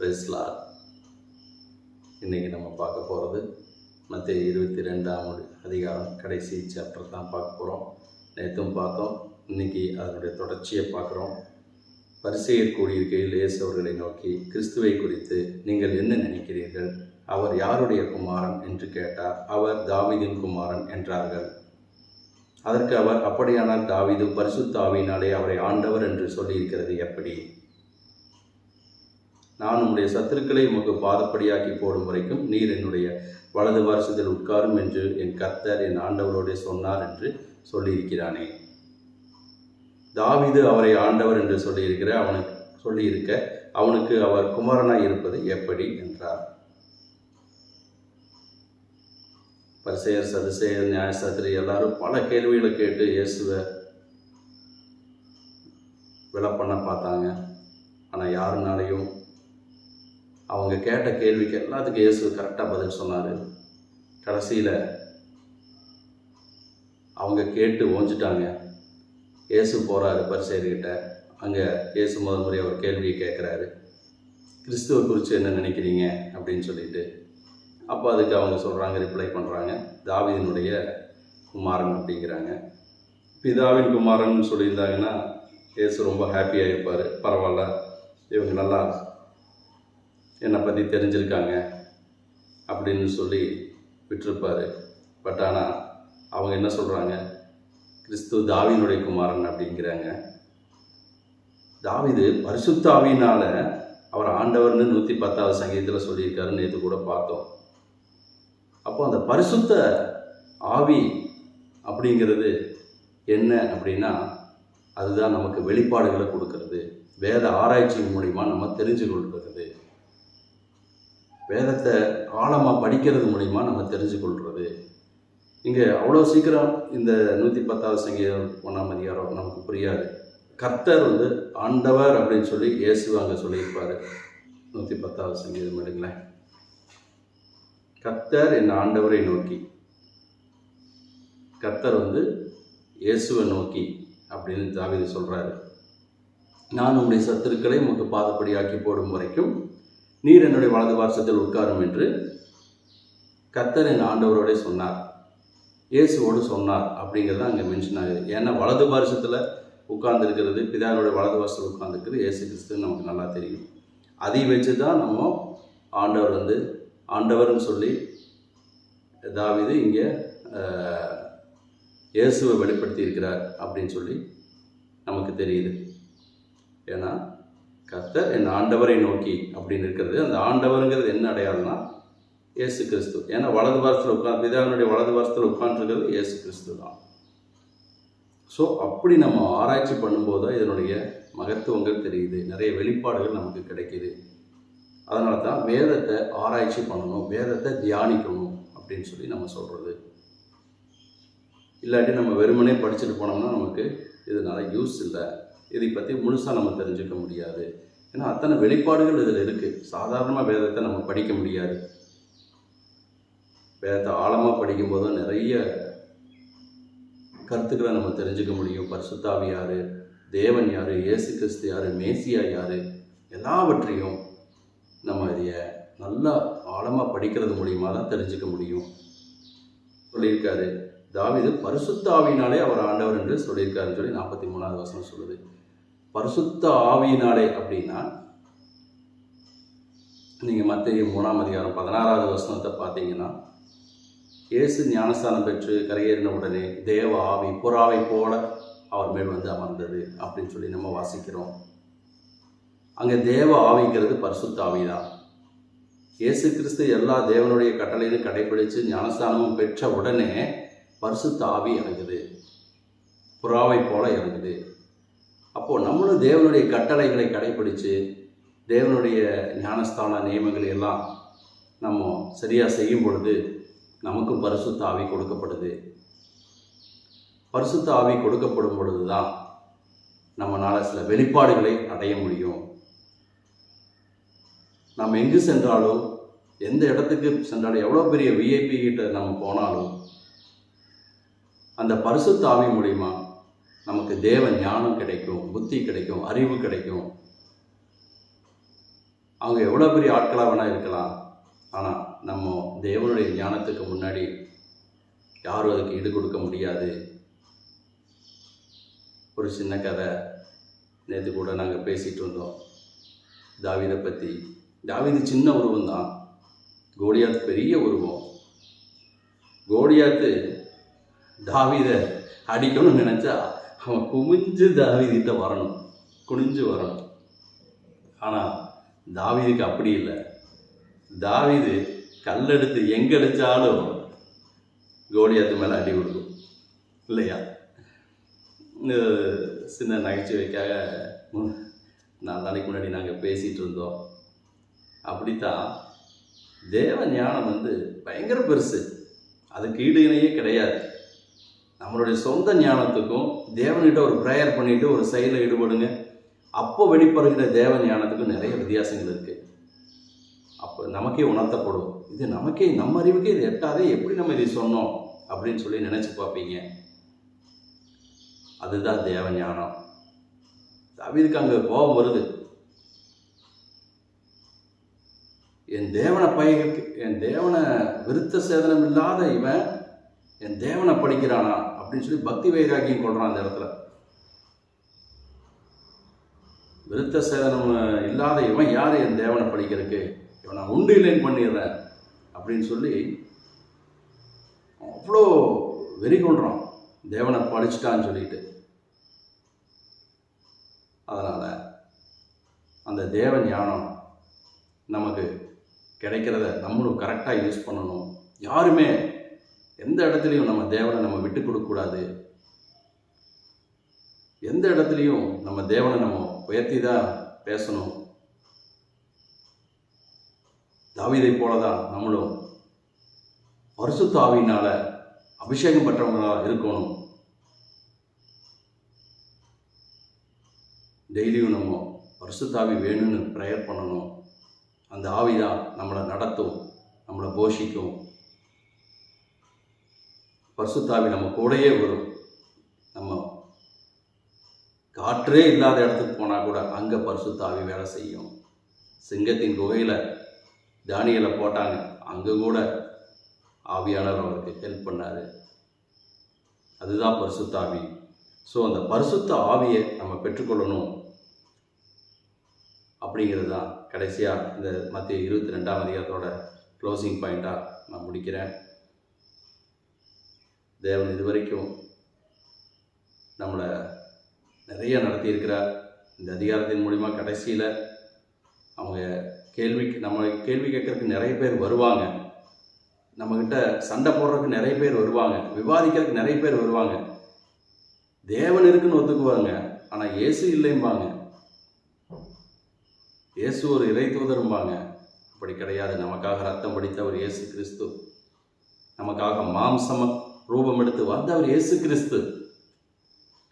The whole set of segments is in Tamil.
பிரைஸ்லார் இன்றைக்கி நம்ம பார்க்க போகிறது மத்திய இருபத்தி ரெண்டாம் அதிகாரம் கடைசி சாப்டர் தான் பார்க்க போகிறோம் நேற்றும் பார்த்தோம். இன்னைக்கு அதனுடைய தொடர்ச்சியை பார்க்குறோம். பரிசெயர் கூடியிருக்கையில் இயேசு அவர்களை நோக்கி கிறிஸ்துவை குறித்து நீங்கள் என்ன நினைக்கிறீர்கள்? அவர் யாருடைய குமாரன்? என்று கேட்டார். அவர் தாவிதின் குமாரன் என்றார்கள். அதற்கு அவர் அப்படியானால் தாவிது பரிசுத்தாவினாலே அவரை ஆண்டவர் என்று சொல்லியிருக்கிறது எப்படி? நான் உம்முடைய சத்துருக்களை உமக்கு பாதப்படியாக்கி போடும் வரைக்கும் நீர் என்னுடைய வலது வருஷத்தில் உட்காரும் என்று என் கர்த்தர் என் ஆண்டவரோடே சொன்னார் என்று சொல்லியிருக்கிறானே. தாவிது அவரை ஆண்டவர் என்று சொல்லியிருக்கிற அவனுக்கு சொல்லியிருக்க அவனுக்கு அவர் குமாரனாய் இருப்பது எப்படி என்றார். பரிசெயர் சதுசெயர் நியாயசாத்திரி எல்லாரும் பல கேள்விகளை கேட்டு இயேசுவை அவங்க கேட்ட கேள்விக்கு எல்லாத்துக்கும் இயேசு கரெக்டாக பதில் சொன்னார். கடைசியில் அவங்க கேட்டு ஓஞ்சிட்டாங்க. இயேசு போகிறாரு பரிசெயர்கிட்ட. அங்கே இயேசு முதல் முறை ஒரு கேள்வியை கேட்குறாரு கிறிஸ்துவை குறித்து என்ன நினைக்கிறீங்க? அப்படின்னு சொல்லிட்டு. அப்போ அதுக்கு அவங்க சொல்கிறாங்க ரிப்ளை பண்ணுறாங்க தாவீதினுடைய குமாரன் அப்படிங்கிறாங்க. பிதாவின் குமாரன் சொல்லியிருந்தாங்கன்னா இயேசு ரொம்ப ஹாப்பியாக இருப்பார் பரவாயில்ல இவங்க நல்லா என்னை பற்றி தெரிஞ்சிருக்காங்க அப்படின்னு சொல்லி விட்டுருப்பாரு. பட் ஆனால் அவங்க என்ன சொல்கிறாங்க கிறிஸ்து தாவினுடைய குமாரன் அப்படிங்கிறாங்க. தாவிது பரிசுத்த அவர் ஆண்டவர்னு நூற்றி பத்தாவது சங்கீதத்தில் சொல்லியிருக்காருன்னு நேற்று கூட பார்த்தோம். அப்போ அந்த பரிசுத்த ஆவி அப்படிங்கிறது என்ன அப்படின்னா அதுதான் நமக்கு வெளிப்பாடுகளை கொடுக்கறது. வேத ஆராய்ச்சி மூலிமா நம்ம தெரிஞ்சு கொள்கிறது வேதத்தை ஆழமாக படிக்கிறது மூலிமா நம்ம தெரிஞ்சுக்கொள்கிறது இங்கே அவ்வளோ சீக்கிரம் இந்த நூற்றி பத்தாவது சங்கீதம் ஒன்றாம் அதிகாரம் நமக்கு புரியாது. கர்த்தர் வந்து ஆண்டவர் அப்படின்னு சொல்லி இயேசு அங்கே சொல்லியிருப்பார். நூற்றி பத்தாவது சங்கீதம் எடுங்களேன். கர்த்தர் என் ஆண்டவரை நோக்கி. கர்த்தர் வந்து இயேசுவை நோக்கி அப்படின்னு தாவித சொல்கிறாரு நான் உங்களுடைய சத்துருக்களை உமக்கு பாதப்படியாக்கி போடும் வரைக்கும் நீர் என்னுடைய வலது பாசத்தில் உட்காரும் என்று கத்தர் என் ஆண்டவரோட சொன்னார். இயேசுவோடு சொன்னார் அப்படிங்கிறது அங்கே மென்ஷன் ஆகுது. ஏன்னா வலது வருஷத்தில் உட்கார்ந்துருக்கிறது பிதாவோட வலது வருஷத்தில் உட்கார்ந்துருக்கிறது இயேசு கிறிஸ்து நமக்கு நல்லா தெரியும். அதை வச்சு தான் நம்ம ஆண்டவர் வந்து ஆண்டவர்னு சொல்லி தாவிது இங்கே இயேசுவை வெளிப்படுத்தி இருக்கிறார் அப்படின்னு சொல்லி நமக்கு தெரியுது. ஏன்னா கர்த்தர் என் ஆண்டவரை நோக்கி அப்படின்னு இருக்கிறது. அந்த ஆண்டவருங்கிறது என்ன அடையாளம்னா இயேசு கிறிஸ்து. ஏன்னா வலது வாரத்தில் உட்காந்து பிதாவினுடைய வலது வாரத்தில் உட்காந்துருக்கிறது இயேசு கிறிஸ்து தான். ஸோ அப்படி நம்ம ஆராய்ச்சி பண்ணும்போது தான் இதனுடைய மகத்துவங்கள் தெரியுது. நிறைய வெளிப்பாடுகள் நமக்கு கிடைக்கிது. அதனால தான் வேதத்தை ஆராய்ச்சி பண்ணணும் வேதத்தை தியானிக்கணும் அப்படின்னு சொல்லி நம்ம சொல்கிறது இல்லாட்டி நம்ம வெறுமனே படிச்சுட்டு போனோம்னா நமக்கு இதனால் யூஸ் இல்லை. இதை பற்றி முழுசாக நம்ம தெரிஞ்சுக்க முடியாது. ஏன்னா அத்தனை வெளிப்பாடுகள் இதில் இருக்குது சாதாரணமாக வேதத்தை நம்ம படிக்க முடியாது. வேதத்தை ஆழமாக படிக்கும்போதும் நிறைய கருத்துக்களை நம்ம தெரிஞ்சுக்க முடியும். பரிசுத்தாவி யார்? தேவன் யார்? இயேசு கிறிஸ்து யார்? மேசியா யார்? எல்லாவற்றையும் நம்ம இதைய நல்லா ஆழமாக படிக்கிறது மூலியமாக தான் தெரிஞ்சுக்க முடியும். சொல்லியிருக்காரு. தாவிது பரிசுத்தாவினாலே அவர் ஆண்டவர் என்று சொல்லியிருக்காருன்னு சொல்லி நாற்பத்தி மூணாவது வசனம் சொல்லுது. பரிசுத்த ஆவியினாலே அப்படின்னா நீங்கள் மத்திய மூணாம் அதிகாரம் பதினாறாவது வசனத்தை பார்த்தீங்கன்னா இயேசு ஞானஸ்தானம் பெற்று கரையேறின உடனே தேவ ஆவி புறாவை போல அவர் மேல் வந்து அமர்ந்தது அப்படின்னு சொல்லி நம்ம வாசிக்கிறோம். அங்கே தேவ ஆவிங்கிறது பரிசுத்த ஆவி தான் இயேசு கிறிஸ்து எல்லா தேவனுடைய கட்டளையும் கடைபிடித்து ஞானஸ்தானமும் பெற்ற உடனே பரிசுத்த ஆவி இறங்குது. புறாவை போல இறங்குது. அப்போது நம்மளும் தேவனுடைய கட்டளைகளை கடைபிடித்து தேவனுடைய ஞானஸ்தான நியமங்களை எல்லாம் நம்ம சரியாக செய்யும் பொழுது நமக்கும் பரிசுத்த ஆவி கொடுக்கப்படுது. பரிசுத்த ஆவி கொடுக்கப்படும் பொழுது தான் நம்மளால் சில வெளிப்பாடுகளை அடைய முடியும். நாம் எங்கு சென்றாலும் எந்த இடத்துக்கு சென்றாலும் எவ்வளோ பெரிய விஐபி கிட்ட நம்ம போனாலும் அந்த பரிசுத்த ஆவி மூலிமா நமக்கு தேவ ஞானம் கிடைக்கும் புத்தி கிடைக்கும் அறிவு கிடைக்கும். அவங்க எவ்வளோ பெரிய ஆட்களாக வேணால் இருக்கலாம். ஆனால் நம்ம தேவனுடைய ஞானத்துக்கு முன்னாடி யாரும் அதுக்கு ஈடு கொடுக்க முடியாது. ஒரு சின்ன கதை. நேற்று கூட நாங்கள் பேசிகிட்டு இருந்தோம். தாவிதை பற்றி தாவிது சின்ன உருவம் தான் கோடியாத் பெரிய உருவம். கோடியாத்து தாவிதை அடிக்கணும்னு நினச்சா அவன் குமிஞ்சு தாவிதிட்ட வரணும். குனிஞ்சு வரணும். ஆனால் தாவிதுக்கு அப்படி இல்லை. தாவிது கல்லெடுத்து எங்க அடிச்சாலும் கோலியாத்து மேலே அடி கொடுக்கும் இல்லையா? சின்ன நகைச்சுவைக்காக மு- நாலு நாளைக்கு முன்னாடி நாங்கள் பேசிகிட்டு இருந்தோம். அப்படித்தான் தேவ ஞானம் வந்து பயங்கர பெருசு. அதுக்கு ஈடு இணையே கிடையாது. நம்மளுடைய சொந்த ஞானத்துக்கும் தேவன்கிட்ட ஒரு ப்ரேயர் பண்ணிட்டு ஒரு செயலில் ஈடுபடுங்க. அப்போ வெளிப்படுகிற தேவ ஞானத்துக்கும் நிறைய வித்தியாசங்கள் இருக்கு. அப்போ நமக்கே உணர்த்தப்படும் இது நமக்கே நம்ம அறிவுக்கே இது எட்டாதே எப்படி நம்ம இதை சொன்னோம் அப்படின்னு சொல்லி நினைச்சு பார்ப்பீங்க. அதுதான் தேவ ஞானம். அவருக்கு அங்கே கோபம் வருது. என் தேவனை பையனுக்கு என் தேவனை விருத்த சேதனம் இல்லாத இவன் என் தேவனை படிக்கிறானா அப்படின்னு சொல்லி பக்தி வைராக்கியம் கொள்கிறான் அந்த இடத்துல. விருத்த சேதனம் இல்லாத இவன் யார்? என் தேவனை படிக்கிறதுக்கு இவனை உண்டு இல்லைன்னு பண்ணிடுறேன். அப்படின்னு சொல்லி அவ்வளோ வெறி கொள்கிறான் தேவனை படிச்சுட்டான்னு சொல்லிட்டு. அதனால் அந்த தேவ ஞானம் நமக்கு கிடைக்கிறத நம்மளும் கரெக்டாக யூஸ் பண்ணணும். யாருமே எந்த இடத்துலையும் நம்ம தேவனை நம்ம விட்டு கொடுக்கக்கூடாது. எந்த இடத்துலையும் நம்ம தேவனை நம்ம உயர்த்தி தான் பேசணும். தாவிதை போல தான் நம்மளும் பரிசுத்த தாவினால் அபிஷேகம் பெற்றவங்களாக இருக்கணும். டெய்லியும் நம்ம பரிசுத்தாவி வேணும்னு ப்ரேயர் பண்ணணும் அந்த ஆவி தான் நம்மளை நடத்தும் நம்மளை போஷிக்கும். பரிசுத்தாவி நம்ம கூடயே வரும். நம்ம காற்றே இல்லாத இடத்துக்கு போனால் கூட அங்கே பரிசுத்தாவி வேலை செய்யும். சிங்கத்தின் குகையில் தானியலை போட்டாங்க. அங்கே கூட ஆவியானவர் அவருக்கு ஹெல்ப் பண்ணார். அதுதான் பரிசுத்தாவி. ஸோ அந்த பரிசுத்த ஆவியை நம்ம பெற்றுக்கொள்ளணும் அப்படிங்கிறது தான் கடைசியாக இந்த மத்திய இருபத்தி ரெண்டாம் அதிகாரத்தோட க்ளோசிங் பாயிண்ட்டாக நான் முடிக்கிறேன். தேவன் இதுவரைக்கும் நம்மளை நிறைய நடத்தியிருக்கிறார். இந்த அதிகாரத்தின் மூலிமா கடைசியில் அவங்க கேள்விக்கு நம்ம கேள்வி கேட்கறதுக்கு நிறைய பேர் வருவாங்க. நம்மக்கிட்ட சண்டை போடுறதுக்கு நிறைய பேர் வருவாங்க. விவாதிக்கிறதுக்கு நிறைய பேர் வருவாங்க. தேவன் இருக்குன்னு ஒத்துக்குவாங்க ஆனால் இயேசு இல்லைம்பாங்க. இயேசு ஒரு இறை தூதரும்பாங்க. அப்படி கிடையாது. நமக்காக ரத்தம் படித்தவர் இயேசு கிறிஸ்து. நமக்காக மாம்சம ரூபம் எடுத்து வந்தவர் இயேசு கிறிஸ்து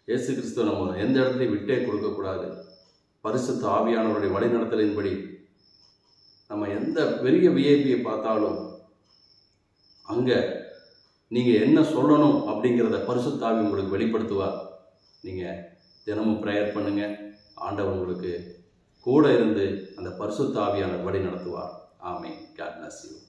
இயேசு கிறிஸ்துவ நம்ம எந்த இடத்துலையும் விட்டே கொடுக்கக்கூடாது. பரிசுத்த ஆவியானவருடைய வழிநடத்தலின்படி நம்ம எந்த பெரிய விஐபியை பார்த்தாலும் அங்கே நீங்கள் என்ன சொல்லணும் அப்படிங்கிறத பரிசுத்தாவி உங்களுக்கு வெளிப்படுத்துவார். நீங்கள் தினமும் ப்ரேயர் பண்ணுங்கள் ஆண்டவர் உங்களுக்கு கூட இருந்து அந்த பரிசுத்தாவியான வழி நடத்துவார் ஆமே காட் bless